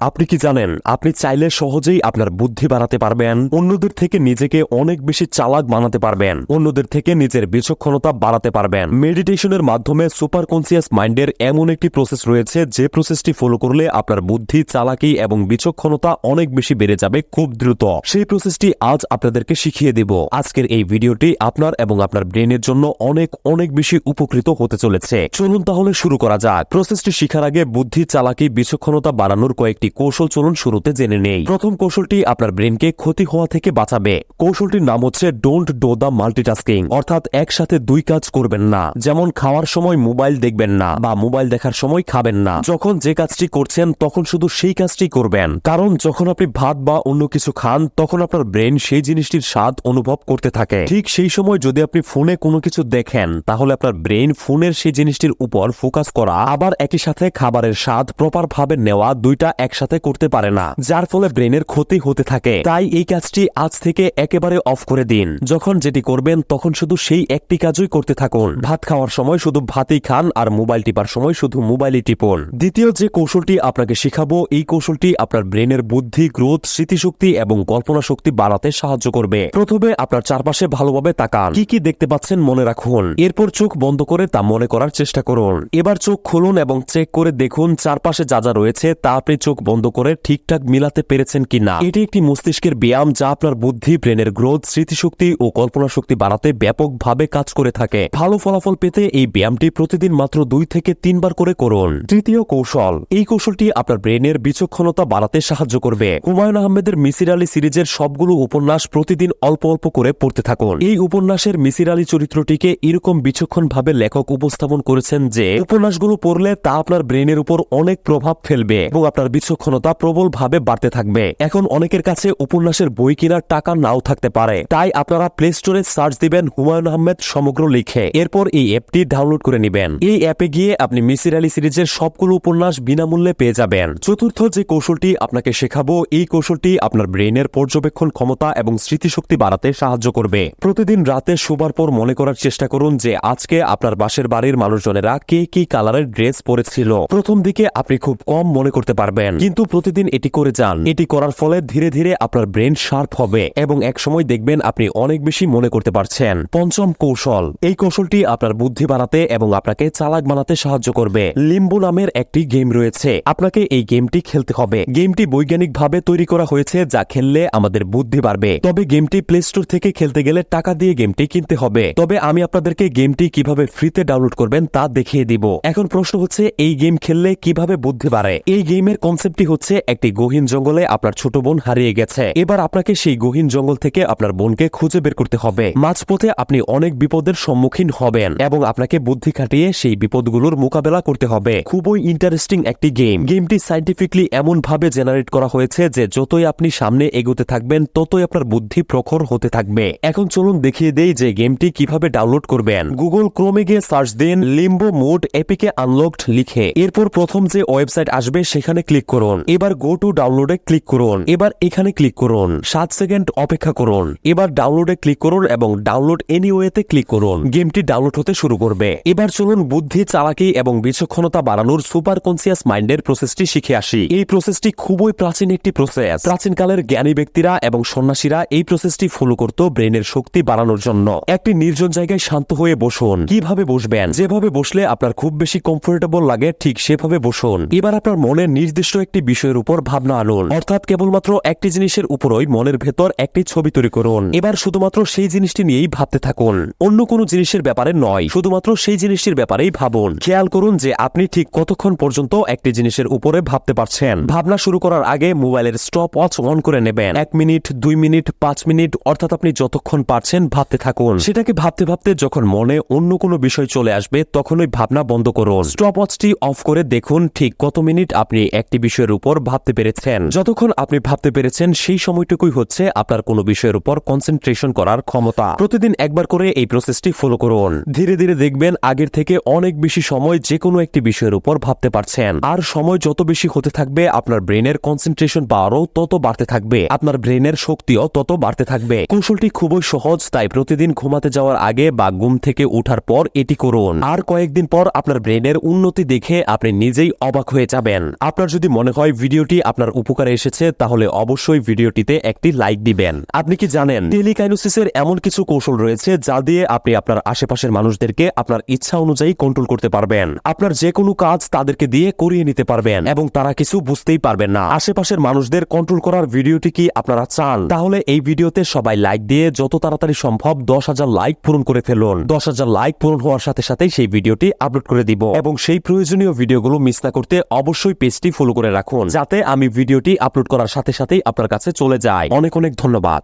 আপনি কি জানেন, আপনি চাইলে সহজেই আপনার বুদ্ধি বাড়াতে পারবেন, অন্যদের থেকে নিজেকে অনেক বেশি চালাক বানাতে পারবেন, অন্যদের থেকে নিজের বিচক্ষণতা বাড়াতে পারবেন। মেডিটেশনের মাধ্যমে সুপার কনসিয়াস মাইন্ডের এমন একটি প্রসেস রয়েছে, যে প্রসেসটি ফলো করলে আপনার বুদ্ধি, চালাকি এবং বিচক্ষণতা অনেক বেশি বেড়ে যাবে খুব দ্রুত। সেই প্রসেসটি আজ আপনাদেরকে শিখিয়ে দেব। আজকের এই ভিডিওটি আপনার এবং আপনার ব্রেনের জন্য অনেক অনেক বেশি উপকৃত হতে চলেছে। চলুন তাহলে শুরু করা যাক। প্রসেসটি শিখার আগে বুদ্ধি, চালাকি, বিচক্ষণতা বাড়ানোর কয়েকটি কৌশল চলুন শুরুতে জেনে নেই। প্রথম কৌশলটি আপনার ব্রেনকে ক্ষতি হওয়া থেকে বাঁচাবে। কৌশলটির নাম হচ্ছে ডোন্ট ডো দ্য মাল্টিটাস্কিং অর্থাৎ একসাথে দুই কাজ করবেন না। যেমন খাওয়ার সময় মোবাইল দেখবেন না বা মোবাইল দেখার সময় খাবেন না। যখন যে কাজটি করছেন, তখন শুধু সেই কাজটি করবেন। কারণ যখন আপনি ভাত বা অন্য কিছু খান, তখন আপনার ব্রেন সেই জিনিসটির স্বাদ অনুভব করতে থাকে। ঠিক সেই সময় যদি আপনি ফোনে কোনো কিছু দেখেন, তাহলে আপনার ব্রেন ফোনের সেই জিনিসটির উপর ফোকাস করা, আবার একই সাথে খাবারের স্বাদ প্রপার ভাবে নেওয়া দুইটা একসাথে করতে পারে না, যার ফলে ব্রেনের ক্ষতি হতে থাকে। তাই এই কাজটি আজ থেকে একেবারে অফ করে দিন। যখন যেটি করবেন, তখন শুধু সেই একটি কাজই করতে থাকুন। ভাত খাওয়ার সময় শুধু ভাতই খান আর মোবাইল টিপার সময় শুধু মোবাইলই টিপুন। দ্বিতীয় যে কৌশলটি আপনাকে শিখাবো, এই কৌশলটি আপনার ব্রেনের বুদ্ধি, গ্রোথ, স্মৃতিশক্তি এবং কল্পনা শক্তি বাড়াতে সাহায্য করবে। প্রথমে আপনার চারপাশে ভালোভাবে তাকান। কি কি দেখতে পাচ্ছেন মনে রাখুন। এরপর চোখ বন্ধ করে তা মনে করার চেষ্টা করুন। এবার চোখ খুলুন এবং চেক করে দেখুন চারপাশে যা যা রয়েছে, তা আপনি চোখ বন্ধ করে ঠিকঠাক মিলাতে পেরেছেন কিনা এটি একটি মস্তিষ্কের ব্যায়াম যা আপনার বুদ্ধি, ব্রেনের গ্রোথ, স্মৃতিশক্তি ও কল্পনা শক্তি বাড়াতে ব্যাপকভাবে কাজ করে থাকে। ভালো ফলাফল পেতে এই ব্যায়ামটি প্রতিদিন মাত্র দুই থেকে তিনবার করে করুন। তৃতীয় কৌশল, এই কৌশলটি আপনার ব্রেনের বিচক্ষণতা বাড়াতে সাহায্য করবে। হুমায়ুন আহমেদের মিসির আলী সিরিজের সবগুলো উপন্যাস প্রতিদিন অল্প অল্প করে পড়তে থাকুন। এই উপন্যাসের মিসির আলী চরিত্রটিকে এরকম বিচক্ষণ ভাবে লেখক উপস্থাপন করেছেন যে, উপন্যাসগুলো পড়লে তা আপনার ব্রেনের উপর অনেক প্রভাব ফেলবে এবং আপনার বিচক্ষণতা প্রবল ভাবে বাড়তে থাকবে। এখন অনেকের কাছে উপন্যাসের বই কেনার টাকা নাও থাকতে পারে। তাই আপনারা প্লে স্টোরে সার্চ দিবেন হুমায়ুন আহমেদ সমগ্র লিখে। এরপর এই অ্যাপটি ডাউনলোড করে নেবেন। এই অ্যাপে গিয়ে আপনি মিসির আলী সিরিজের সবগুলো উপন্যাস বিনামূল্যে পেয়ে যাবেন। চতুর্থ যে কৌশলটি আপনাকে শেখাবো, এই কৌশলটি আপনার ব্রেনের পর্যবেক্ষণ ক্ষমতা এবং স্মৃতিশক্তি বাড়াতে সাহায্য করবে। প্রতিদিন রাতে শোবার পর মনে করার চেষ্টা করুন যে আজকে আপনার বাসের বাড়ির মানুষজনেরা কে কি কালারের ড্রেস পরেছিল। প্রথম দিকে আপনি খুব কম মনে করতে পারবেন। কিন্তু প্রতিদিন এটি করে যান। এটি করার ফলে ধীরে ধীরে আপনার ব্রেন শার্প হবে এবং এক সময় দেখবেন আপনি অনেক বেশি মনে করতে পারছেন। পঞ্চম কৌশল। এই কৌশলটি আপনার বুদ্ধি বাড়াতে এবং আপনাকে চালাক বানাতে সাহায্য করবে। লিম্বু নামের একটি গেম রয়েছে। আপনাকে এই গেমটি খেলতে হবে। গেমটি বৈজ্ঞানিকভাবে তৈরি করা হয়েছে যা খেললে আমাদের বুদ্ধি বাড়বে। তবে গেমটি প্লে স্টোর থেকে খেলতে গেলে টাকা দিয়ে গেমটি কিনতে হবে। তবে আমি আপনাদেরকে গেমটি কীভাবে ফ্রিতে ডাউনলোড করবেন তা দেখিয়ে দিব। এখন প্রশ্ন হচ্ছে, এই গেম খেললে কীভাবে বুদ্ধি বাড়ে? এই গেমের কনসেপ্টটি হচ্ছে একটি গহীন জঙ্গলে আপনার ছোট বোন হারিয়ে গেছে। এবার আপনাকে সেই গহীন জঙ্গল থেকে আপনার বোনকে খুঁজে বের করতে হবে। মাঝপথে আপনি অনেক বিপদের সম্মুখীন হবেন এবং আপনাকে বুদ্ধি খাটিয়ে সেই বিপদগুলোর মোকাবেলা করতে হবে। খুবই ইন্টারেস্টিং একটি গেম গেমটি সাইন্টিফিকলি এমন ভাবে জেনারেট করা হয়েছে যে যতই আপনি সামনে এগোতে থাকবেন, ততই আপনার বুদ্ধি প্রখর হতে থাকবে। এখন চলুন দেখিয়ে দেই যে গেমটি কীভাবে ডাউনলোড করবেন। গুগল ক্রোমে গিয়ে সার্চ দিন লিম্বো মোড এপিকে আনলকড লিখে। এরপর প্রথম যে ওয়েবসাইট আসবে, সেখানে ক্লিক করুন। এবার গো টু ডাউনলোডে ক্লিক করুন। এবার এখানে ক্লিক করুন। সাত সেকেন্ড অপেক্ষা করুন। এবার ডাউনলোডে ক্লিক করুন এবং ডাউনলোড এনিওয়েতে ক্লিক করুন। গেমটি ডাউনলোড হতে শুরু করবে। এবার চলুন বুদ্ধি, চালাকি এবং বিচক্ষণতা বাড়ানোর সুপার কনসিয়াস মাইন্ডের প্রসেসটি শিখে আসি। এই প্রসেসটি খুবই প্রাচীন একটি প্রসেস প্রাচীনকালের জ্ঞানী ব্যক্তিরা এবং সন্ন্যাসীরা এই প্রসেসটি ফলো করত ব্রেনের শক্তি বাড়ানোর জন্য। একটি নির্জন জায়গায় শান্ত হয়ে বসুন। কীভাবে বসবেন? যেভাবে বসলে আপনার খুব বেশি কমফোর্টেবল লাগে, ঠিক সেভাবে বসুন। এবার আপনার মনে নির্দিষ্ট একটি বিষয়ের উপর ভাবনা আনুন অর্থাৎ কেবলমাত্র একটি জিনিসের উপরই মনের ভেতর একটি ছবি তৈরি করুন। এবার শুধুমাত্র সেই জিনিসটি নিয়েই ভাবতে থাকুন। অন্য কোনো জিনিসের ব্যাপারে নয়, শুধুমাত্র সেই জিনিসটির ব্যাপারেই ভাবুন। খেয়াল করুন যে আপনি ঠিক কতক্ষণ পর্যন্ত একটি জিনিসের উপরে ভাবতে পারছেন। ভাবনা শুরু করার আগে মোবাইলের স্টপ ওয়াচ অন করে নেবেন। এক মিনিট, দুই মিনিট, পাঁচ মিনিট, অর্থাৎ আপনি যতক্ষণ পারছেন ভাবতে থাকুন। সেটাকে ভাবতে ভাবতে যখন মনে অন্য কোনো বিষয় চলে আসবে তখন ওই ভাবনা বন্ধ করুন। স্টপ ওয়াচটি অফ করে দেখুন ঠিক কত মিনিট আপনি একটি বিষয়ের উপর ভাবতে পেরেছেন। যতক্ষণ আপনি ভাবতে পেরেছেন, সেই সময়টুকুই হচ্ছে আপনার কোনো বিষয়ের উপর কনসেন্ট্রেশন করার ক্ষমতা। প্রতিদিন একবার করে এই প্রসেসটি ফলো করুন। ধীরে ধীরে দেখবেন আগের থেকে অনেক বেশি সময় যে কোনো একটি বিষয়ের উপর ভাবতে পারছেন। আর সময় যত বেশি হতে থাকবে, আপনার ব্রেনের কনসেন্ট্রেশন পাওয়ারও তত বাড়তে থাকবে। আপনার ব্রেনের শক্তিও তত বাড়তে থাকবে। কৌশলটি খুবই সহজ, তাই প্রতিদিন ঘুমাতে যাওয়ার আগে বা ঘুম থেকে ওঠার পর এটি করুন। আর কয়েকদিন পর আপনার ব্রেনের উন্নতি দেখে আপনি নিজেই অবাক হয়ে যাবেন। আপনার যদি মনে মনে হয় ভিডিওটি আপনার উপকারে এসেছে, তাহলে অবশ্যই ভিডিওটিতে একটি লাইক দিবেন। আপনি কি জানেন, টেলিকাইনোসিসের এমন কিছু কৌশল রয়েছে যা দিয়ে আপনি আপনার আশেপাশের মানুষদেরকে আপনার ইচ্ছা অনুযায়ী কন্ট্রোল করতে পারবেন। আপনার যে কোনো কাজ তাদেরকে দিয়ে করিয়ে নিতে পারবেন এবং তারা কিছু বুঝতেই পারবেন না। আশেপাশের মানুষদের কন্ট্রোল করার ভিডিওটি কি আপনারা চান? তাহলে এই ভিডিওতে সবাই লাইক দিয়ে যত তাড়াতাড়ি সম্ভব দশ হাজার লাইক পূরণ করে ফেলুন। দশ হাজার লাইক পূরণ হওয়ার সাথে সাথেই সেই ভিডিওটি আপলোড করে দিব এবং সেই প্রয়োজনীয় ভিডিওগুলো মিস না করতে অবশ্যই পেজটি ফলো করে রাখুন, যাতে আমি ভিডিওটি আপলোড করার সাথে সাথেই আপনার কাছে চলে যায়। অনেক অনেক ধন্যবাদ।